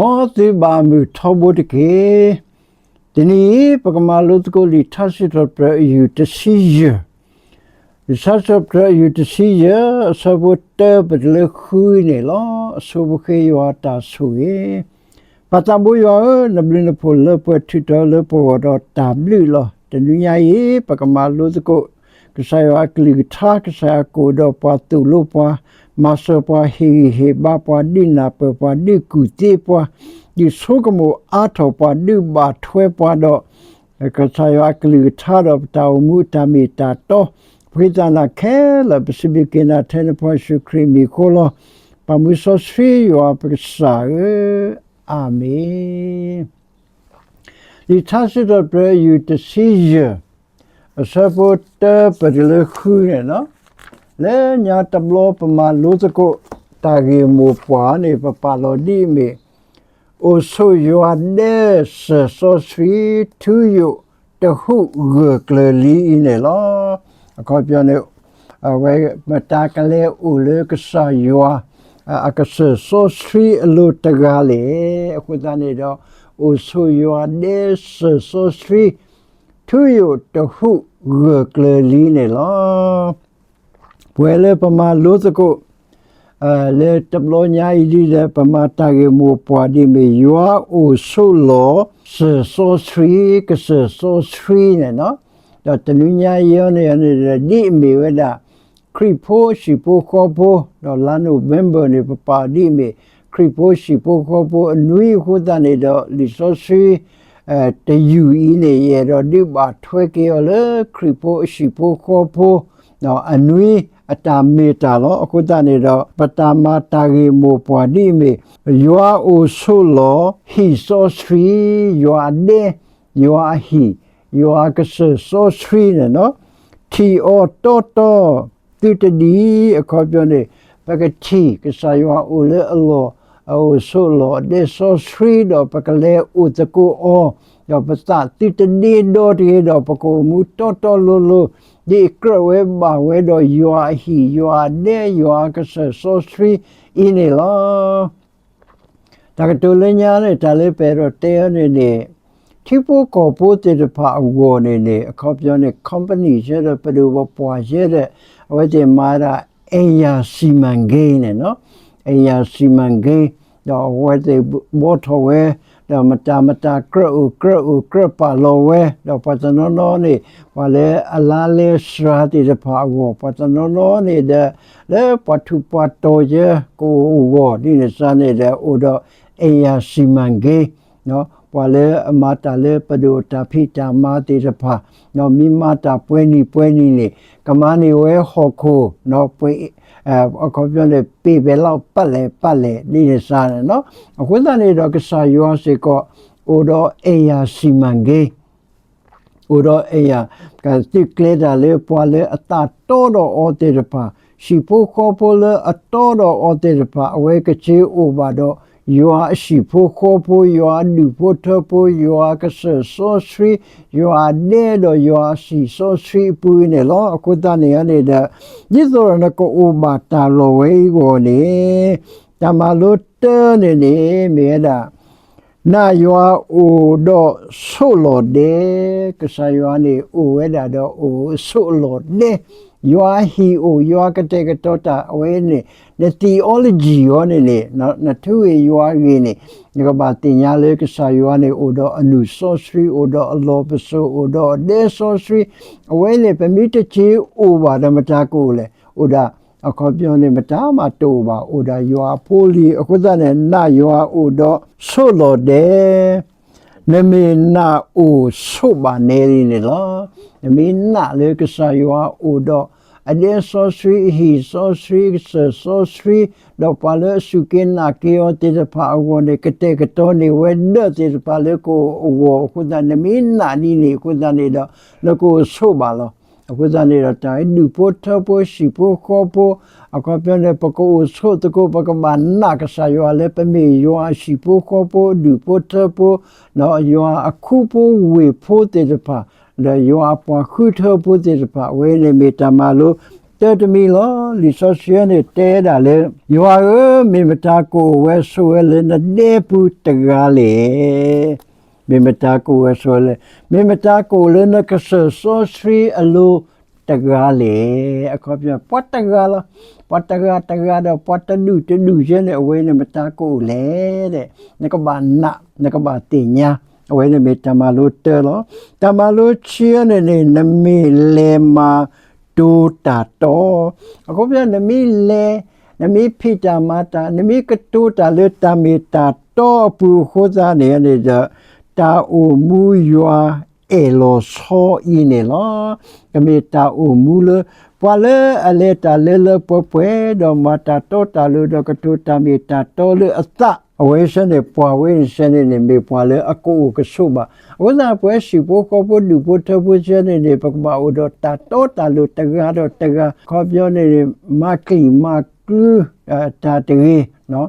မောတိဘာမူထောဘုတကေဒီနေ့ပကမာလုတ်ကိုလီထတ်စစ်တော့ပြယူတစီယဒီဆတ်တော့ပြယူတစီယဆဘတ်တပဒလခုနေလောဆဘခေယောတာဆူယေပတဘူယောနဘလင်းဖိုလပထီတော်လပေါ်တော့တာဘလီလောတနည်းရေးပကမာလုတ်ကိုကဆာယောအကလီထာကဆာကိုတော့ပတ်တူလို့ပွား မဆောပွားဟီဟီဘာပွားဒီနာပပွားဒီကူတေပွားဒီဆိုကမအာထောပွားဒီဘာထွဲပွားတော့ကဆာယောအကလီထာတော့တာဝမှုတမီတာတော့ဖိဇာနာခဲလပစိဘိကေနာထဲနပွားရှုခရီမီခိုလောပမှုဆောဆွေယောပက္စာအာမင်ဒီသာစစ်တော့ပြယူတစီယအစပေါ်တပဒ လခုရနော်လဲညာတဘလပမာလို့စကိုတာဂေမူပွားနေပပလောဒီမီအိုဆိုယောဒေဆဆိုဆွီတူယတဟုဂကလလီနေလောအခေါ်ပြောနေအဝဲမတာကလေးဦးလေကဆာယောအကဆဆိုဆွီအလိုတကားလေအခုတနေ့တော့အိုဆိုယောဒေဆဆိုဆွီတူယတဟုဂကလလီနေလော ပွဲလေပမာလို့စကိုအဲလေတဘလညာဤဒီလေပမာတာဂေမူပွားဒီမေယောအိုဆိုလောဆဆိုစရီကဆဆိုစရီနေနော်တော့တနည်းညာယောနေရနေဒီမေဝဒခရိဖိုရှိပိုခေါ်ပိုတော့လာနိုဗမ်ဘာနေပပါဒီမေခရိဖိုရှိပိုခေါ်ပိုအနွေခုဒနေတော့လီဆိုစရီအဲတယူဤနေရတော့ဒီပါထွဲကေရလေခရိဖိုရှိပိုခေါ်ပိုတော့အနွေ အတာမေတာလောအခုတနေတော့ပတမတာဂေမောပွားဒီမေယောအိုဆိုလောဟီဆိုစရီယောဒေယောဟီယောကဆဆိုစရီနော်တီအောတိုတိုတူတဒီအခုပြောနေပကတိကဆာယောအိုလေအလောအိုဆိုလောဒေဆိုစရီတော့ပကလေဥတကူအောယောပစတာတိတဒီဒိုတီတော့ပကိုမူတိုတိုလိုလို ဒီကရဝဲဘာဝဲတော့ယွာဟီယွာနေယွာကဆဆိုစထရီအင်းလာတကတူလညာနဲ့ဒါလေးပဲတော့တဲနေနေချိပိုကိုပိုတေတဖာအဝနေနေအခေါ်ပြောနေ company ရတဲ့ဘယ်လိုပွားရတဲ့အဝဲကျမာရာအေယာစီမန်ဂိန်းနဲ့နော်အေယာစီမန်ဂိန်းတော့ဝဲတဲ့ဘောတော်ဝဲ တော့မတာမတာကရဥကရဥကရပါလောဝဲတော့ပတနောနောနေဘာလဲအလားလဲစရာတိတဖာကိုပတနောနောနေတဲ့လေပထုပတော်ရကိုဝေါ်ဒီနေစနေတဲ့ဥတော့အေယာစီမန်ဂေနော်ဘာလဲအမတာလဲပဒိုတာဖိတာမာတိတဖာနော်မိမတာပွဲနီပွဲနီနေကမနီဝဲဟော်ခိုနော်ပွဲ အဲအခုပြောနေပေပဲလောက်ပတ်လဲပတ်လဲဒီနေစားတယ်နော်အခုတနေ့တော့ကစားရောစေကောအိုတော့အေယာစီမန်ဂေအိုတော့အေယာကတိကလေတာလေပွာလေအတာတော်တော့အော်တေတပါရှိဖို့ခေါ်ဖို့လေအတော်တော့အော်တေတပါအဝဲကချေအိုပါတော့ ယောအရှိဖို့ခေါ်ဖို့ယောအလူဖို့ထဖို့ယောကဆဆောစရီယောအနေတော့ယောအရှိဆောစရီပူနေလောအခုတနေရနေတဲ့ဒီဆိုရနကိုဥမာတာလောဝေးကိုနေ တမလို့တဲနေနေမြေတာနာယောအိုတော့ဆိုလို့တဲ့ကဆာယောနေအိုဝဲတာတော့အိုဆိုလို့တဲ့ယောဟီအိုယောကတဲ့ကတော့တာအဝဲနေ the theology ရောနေလေနော်နထုေယောရင်းနေဒီကဘာတင်ညာလေကဆာယောနေအိုတော့အနု sorcery အိုတော့အလောပဆိုအိုတော့ de sorcery အဝဲလေပမိတချေအိုပါဓမ္မတာကိုလေအိုဒါအခုပြောနေမတားမတိုးပါအိုဒါယောဖိုလီအခုသနဲ့နာယောအိုတော့ဆိုလို့တဲ့နမေနာအိုဆိုပါနေရနေလားနမေနာလေကဆာယောအိုတော့ အဒဲဆောဆွီဟီဆောဆွီဆဆောဆွီတော့ပါလေစုကင်းနာကေယောတေဖာဝနေကတဲ့ကတော့နေဝဲဒတေပါလေကိုဝခုဒနမင်းနာနီနေခုဒနေတော့လကိုဆိုပါလောအခုဇာနေတော့တိုင်းလူပိုထပိုရှိပိုခေါ်ပိုအကောပြတဲ့ပကောဆိုတကိုပကမနာကဆာယောလည်းပမေယောရှိပိုခေါ်ပိုလူပိုထပိုနော်ယောအခုပိုဝေဖို့တေတပါ လေယောအပွားခုထပိုတေတပါဝဲနေမီတမလို့တဲတမီလောလီဆိုရှယ်နဲ့တဲတာလေရွာရမေမတာကိုဝဲဆွဲလေနဲ့ပူတကားလေမေမတာကိုဝဲဆွဲလေမေမတာကိုလေနကဆဆောစရီအလိုတကားလေအခုပြပတ်တကားလားပတ်တကားတကားတော့ပတ်တဒုတဒုရဲ့နဲ့အဝဲနဲ့မတာကိုလေတဲ့နကဘာနာနကဘာတင်ညာ အဝဲနေမတမလို့တဲလို့တမလို့ချီရနေနေနမီလေမာဒူတာတော့အခုပြနမီလေနမီဖိတာမတာနမီကတူတာလေတမီတာတော့ပူခိုးစားနေနေကြတာအိုမူယွာအေလိုဆိုအင်းနေလောကမေတာအိုမူလပွာလေအလေတာလေလပပွဲတော့မတာတော့တာလို့တော့ကတူတာမီတာတော့လေအသ အဝဲစနေပွာဝဲစနေနေမေပွာလေအကိုကဆုပါဝဇာပွဲရှိဖို့ကောဖို့လူဖို့ထဖို့စနေနေပကမဥဒတာတောတာလူတကားတော့တကားခေါ်ပြောနေမကိမကူတာတေနော်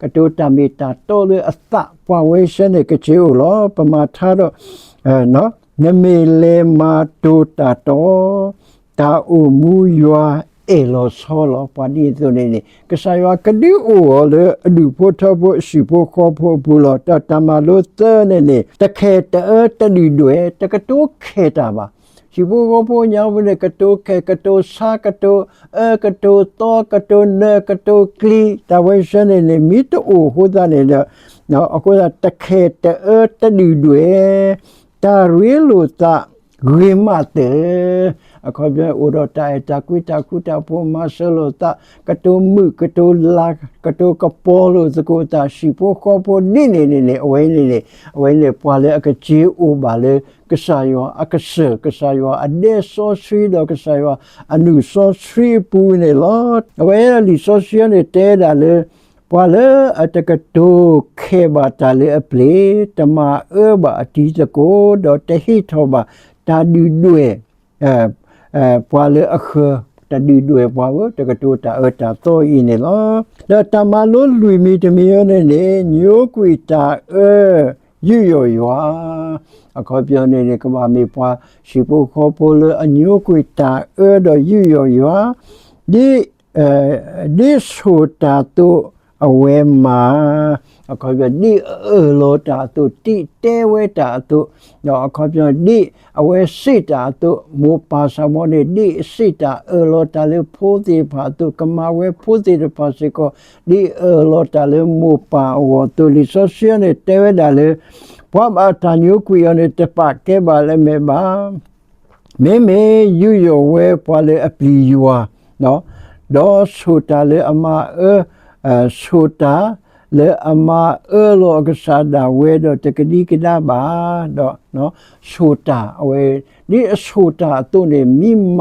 တော့တော့ပမီပွာတော့တဝဲရှင်းလေပွဲလေအမေတော့ပူတော့ဝဲရှိဖို့ကပကတော့လို့ပစတော့အခုစားလီဆိုရှယ်တဲတာလေပွာလေလေတာလေလေပပွဲမတာတော့တာလို့တော့ကမေကတိုတာမီတာတော့လေအသပွာဝဲရှင်းနေကချေလို့ပမာထားတော့အဲနော်နမေလေမာတိုတာတော့တာအူမူယွာအေလောဆောလောပဒီသူနေနေကဆာယွာကဒီအိုလေအဒူဖို့ထဖို့ရှိဖို့ခေါ်ဖို့ဘူးလောတတမလို့သနေနေတခဲတဲတဒီတွေတကတိုးခဲတာပါ ရှိဖို့ဘောပေါ်ညာဝနေကတိုးခဲကတိုးစာကတိုးအကတိုးတော့ကတိုးနကတိုးကလီတဝဲရှနေနေမီတိုဟိုဒနေလေနော်အခုတခဲတဲတဒီတွေတာရီလိုတာရီမတဲ့ အခုပြဥဒတိုင်တကွီတကုတပေါ်မဆလိုတာကတုမှုကတုလာကတုကပေါ်လို့စကိုတာရှိဖို့ခေါ်ဖို့နေနေနေနေအဝဲနေနေအဝဲနေပွာလေအကချီဥပါလေကဆာယောအကဆကဆာယောအဒေဆိုဆွီတော့ကဆာယောအနုဆိုဆွီပူနေလို့အဝဲလီဆိုဆွီနေတဲတာလေပွာလေအတကတိုခေဘာတလေအပလေတမအဘအတီစကိုတော့တဟိထောပါတာဒူဒွေအဲ အဲပွာလေအခတဒီဒွေပွာဝတကတိုတာအတာတော့ဤနေလောဒါတမလို့လူမီတမီရနေနေညိုကွေတာအဲရွရွရွာအခုပြောနေတဲ့ကဘာမီပွာရှိဖို့ခေါ်ဖို့လအညိုကွေတာအဲတော့ရွရွရွာဒီအဲဒီဆိုတာတော့ အဝဲမှာအခုပြဒီအလောတာတုတိတဲဝဲတာတုတော့အခုပြဒီအဝဲစစ်တာတုမောပါစမောနေဒီစစ်တာအလောတာလေဖိုးတိဖာတုကမဝဲဖိုးတိတပါစကိုဒီအလောတာလေမောပါဝတုလီဆိုရှယ်နေတဲဝဲတာလေဘာမတာညုကွေရနေတပကဲပါလေမေပါမေမေယူယဝဲပွာလေအပလီယွာနော်ဒေါ်ဆိုတာလေအမအဲ အဲဆိုတာလေအမအဲလောကစားတာဝဲတော့တကတိကဒါပါတော့နော်ဆိုတာအဝဲဒီဆိုတာတုန်နေမိမ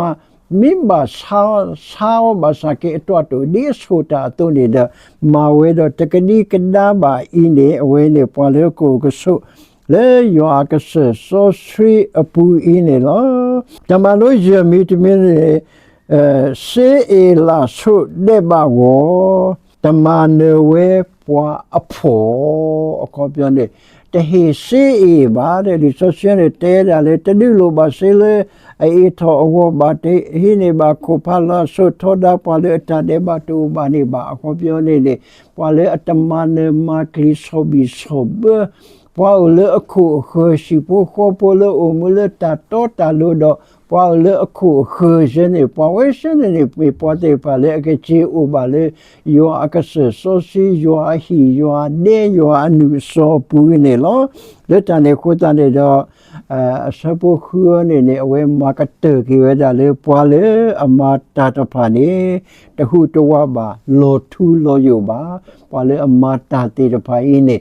မိမစာစာဘာစကေတော့တူဒီဆိုတာတုန်နေတဲ့မဝဲတော့တကတိကဒါပါအင်းနေအဝဲနေပွာလေကိုကဆုလေယောကဆဆိုဆွေအပူအင်းနေလောတမလို့ရမီတမင်းနေအဲစေအေလာဆုတဲ့ပါဝ တမနဝဲပွာအဖို့အခေါ်ပြောနေတဟေစေအေပါတဲ့ဒီဆိုရှယ်နဲ့တဲတယ်လေတနည်းလိုပါစေလေအေထောအဝပါတေဟိနေပါခုဖလာဆုထောဒါပွာလေတတဲ့ပါတူပါနေပါအခေါ်ပြောနေလေပွာလေအတမနမကလီဆိုဘီဆိုဘပွာလေအခုခရှိဖို့ခေါ်ပေါ်လေအမလေတတော်တလို့တော့ ပွာလေအခုခရှင်နေပွာဝဲရှင်နေပြပွာတဲ့ပါလေအကချီဥပါလေယောအကဆဆိုစီယောအဟီယောနေယောအနုစောပူနေလောလက်တန်နေခိုးတန်နေတော့အစပုခူနေနေအဝဲမာကတကေဝဒါလေပွာလေအမတာတဖာနေတခုတဝပါလောထူလောယပါပွာလေအမတာတေတဖာအင်းနေ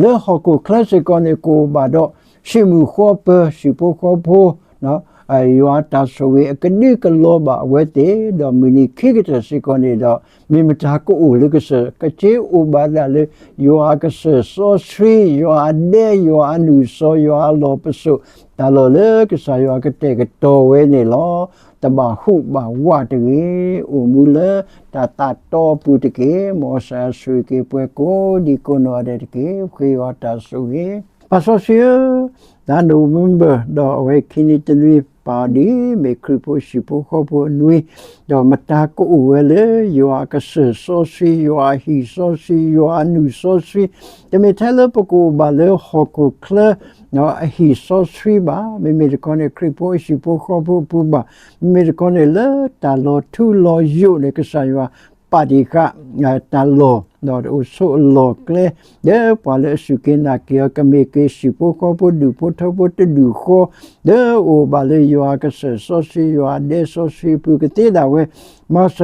လေဟောကိုကလစ်စကောနေကိုဘာတော့ရှိမှုခေါ်ပရှိပုခေါ်ဖို့နော် အဲယောတာဆိုဝေကနိကလောဘဝဲတေဒေါ်မီနီခိကတစီကောနေတော့မိမတာကိုဦးလကစကချေဥပါဒလေယောကဆဆောစရီယောအဒေယောအနုဆောယောလောပစုဒါလောလေကဆာယောကတဲ့ကတော်ဝဲနေလောတဘဟုဘဝတကေဥမူလတာတာတော်ပုတကေမောဆာဆွေကေပွဲကိုဒီကိုနောတဲ့ကေခေယောတာဆိုကေပါဆောစီဒါနိုဝင်ဘာတော့ဝဲခိနီတနွေ ပါဒီမေခရပိုရှိပိုခေါ်ပိုနွေတော့မတာကိုဝဲလေယောကဆဆောစီယောဟီဆောစီယောအနုဆောစီတမေထဲလပကိုဘာလေဟောကိုကလနော်အဟီဆောစီဘာမေမေကောနေခရပိုရှိပိုခေါ်ပိုပူဘာမေကောနေလေတာလောထူလောယုနေကဆာယော ပါဒီကတာလောတော့ဥဆိုလောကလေဒေပါလေစုကနာကီကမေကေရှိပိုကပိုဒူပိုထပိုတဒူခိုဒေအိုဘာလေယောကဆဆိုစီယောဒေဆိုစီပူကတိဒါဝဲမဆ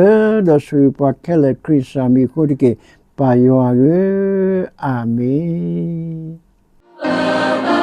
ဒဆွေပကလေခရစ်စာမီခိုဒီကေပါယောရေအာမင်